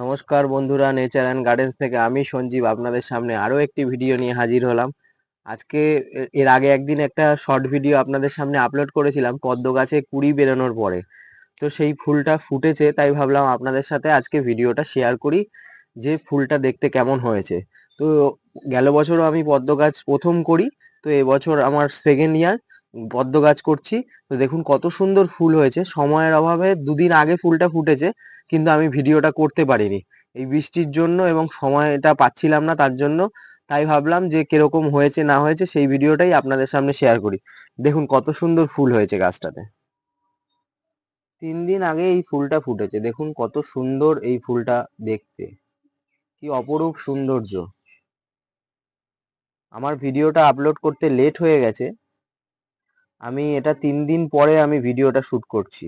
নমস্কার বন্ধুরা nature and gardens থেকে আমি সঞ্জীব আপনাদের সামনে আরও একটি ভিডিও নিয়ে হাজির হলাম। আজকে এর আগে একদিন একটা শর্ট ভিডিও আপনাদের সামনে আপলোড করেছিলাম, পদ্ম গাছে কুড়ি বেরোনোর পরে। তো সেই ফুলটা ফুটেছে, তাই ভাবলাম আপনাদের সাথে আজকে ভিডিওটা শেয়ার করি, যে ফুলটা দেখতে কেমন হয়েছে। তো গেল বছরও আমি পদ্ম গাছ প্রথম করি, তো এবছর আমার সেকেন্ড ইয়ার পদ্ম গাছ করছি। তো দেখুন কত সুন্দর ফুল হয়েছে। সময়ের অভাবে দুদিন আগে ফুলটা ফুটেছে, কিন্তু আমি ভিডিওটা করতে পারিনি। এই বৃষ্টির জন্য এবং সময়টা পাচ্ছিলাম না তার জন্য, তাই ভাবলাম যে কীরকম হয়েছে না হয়েছে সেই ভিডিওটাই আপনাদের সামনে শেয়ার করি। দেখুন কত সুন্দর ফুল হয়েছে গাছটাতে। তিন দিন আগে এই ফুলটা ফুটেছে। দেখুন কত সুন্দর এই ফুলটা দেখতে। কি অপরূপ সৌন্দর্য। আমার ভিডিওটা আপলোড করতে লেট হয়ে গেছে। আমি এটা তিন দিন পরে আমি ভিডিওটা শুট করছি।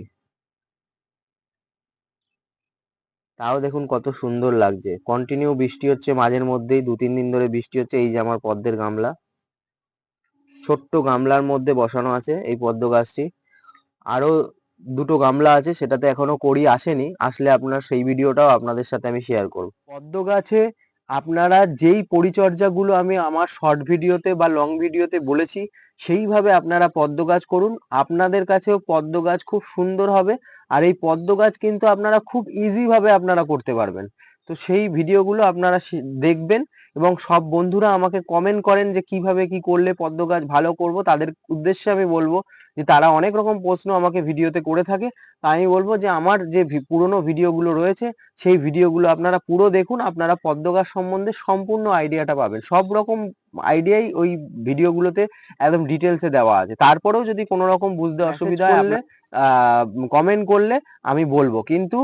তাও দেখুন কত সুন্দর লাগছে। কন্টিনিউ বৃষ্টি হচ্ছে, মাঝের মধ্যেই দু তিন দিন ধরে বৃষ্টি হচ্ছে, এই যে আমার পদ্মের গামলা। ছোট্ট গামলার মধ্যে বসানো আছে এই পদ্ম গাছটি। আরও দুটো গামলা আছে, সেটাতে এখনও কড়ি আসেনি। আসলে আপনার সেই ভিডিওটাও আপনাদের সাথে আমি শেয়ার করব। পদ্ম গাছে আপনারা যেই পরিচর্যাগুলো আমি আমার শর্ট ভিডিওতে বা লং ভিডিওতে বলেছি, সেইভাবে আপনারা পদ্ম গাছ করুন। আপনাদের কাছেও পদ্ম গাছ খুব সুন্দর হবে। আর এই পদ্ম গাছ কিন্তু আপনারা খুব ইজি ভাবে আপনারা করতে পারবেন। তো সেই ভিডিওগুলো আপনারা দেখবেন এবং সব বন্ধুরা আমাকে কমেন্ট করেন যে কীভাবে কি করলে পদ্ম গাছ ভালো করব। তাদের উদ্দেশ্যে আমি বলব যে তারা অনেক রকম প্রশ্ন আমাকে ভিডিওতে করে থাকে। তা আমি বলব যে আমার যে পুরনো ভিডিওগুলো রয়েছে সেই ভিডিওগুলো আপনারা পুরো দেখুন। আপনারা পদ্ম গাছ সম্বন্ধে সম্পূর্ণ আইডিয়াটা পাবেন। সব রকম আইডিয়াই ওই ভিডিও গুলোতে একদম ডিটেলসে দেওয়া আছে। তারপরেও যদি কোনো রকম বুঝতে অসুবিধা হয় আপনি কমেন্ট করলে আমি বলব। কিন্তু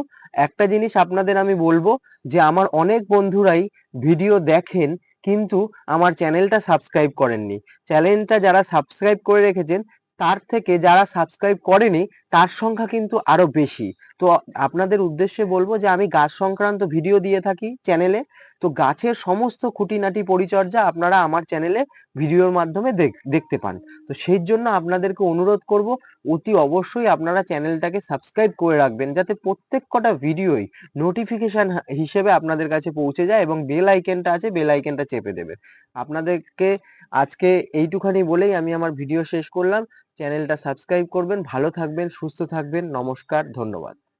একটা জিনিস আপনাদের আমি বলব যে আমার অনেক বন্ধুরাই ভিডিও দেখেন কিন্তু আমার চ্যানেলটা সাবস্ক্রাইব করেননি। চ্যানেলটা যারা সাবস্ক্রাইব করে রেখেছেন তার থেকে যারা সাবস্ক্রাইব করেনি, তার সংখ্যা কিন্তু আরও বেশি। তো আপনাদের উদ্দেশ্যে বলব যে, আমি গাছ সংক্রান্ত ভিডিও দিয়ে থাকি চ্যানেলে তো গাছের সমস্ত খুঁটিনাটি পরিচর্যা আপনারা আমার চ্যানেলে ভিডিওর মাধ্যমে দেখ- দেখতে পান। তো সেই জন্য আপনাদেরকে অনুরোধ করব, অতি অবশ্যই আপনারা চ্যানেলটাকে সাবস্ক্রাইব করে রাখবেন, যাতে প্রত্যেক কটা ভিডিওই নোটিফিকেশন হিসেবে আপনাদের কাছে পৌঁছে যায় এবং বেল আইকনটা আছে বেল আইকনটা চেপে দেবেন আপনাদেরকে আজকে এইটুখানি বলেই আমি আমার ভিডিও শেষ করলাম। চ্যানেলটা সাবস্ক্রাইব করবেন, ভালো থাকবেন, সুস্থ থাকবেন, নমস্কার, ধন্যবাদ।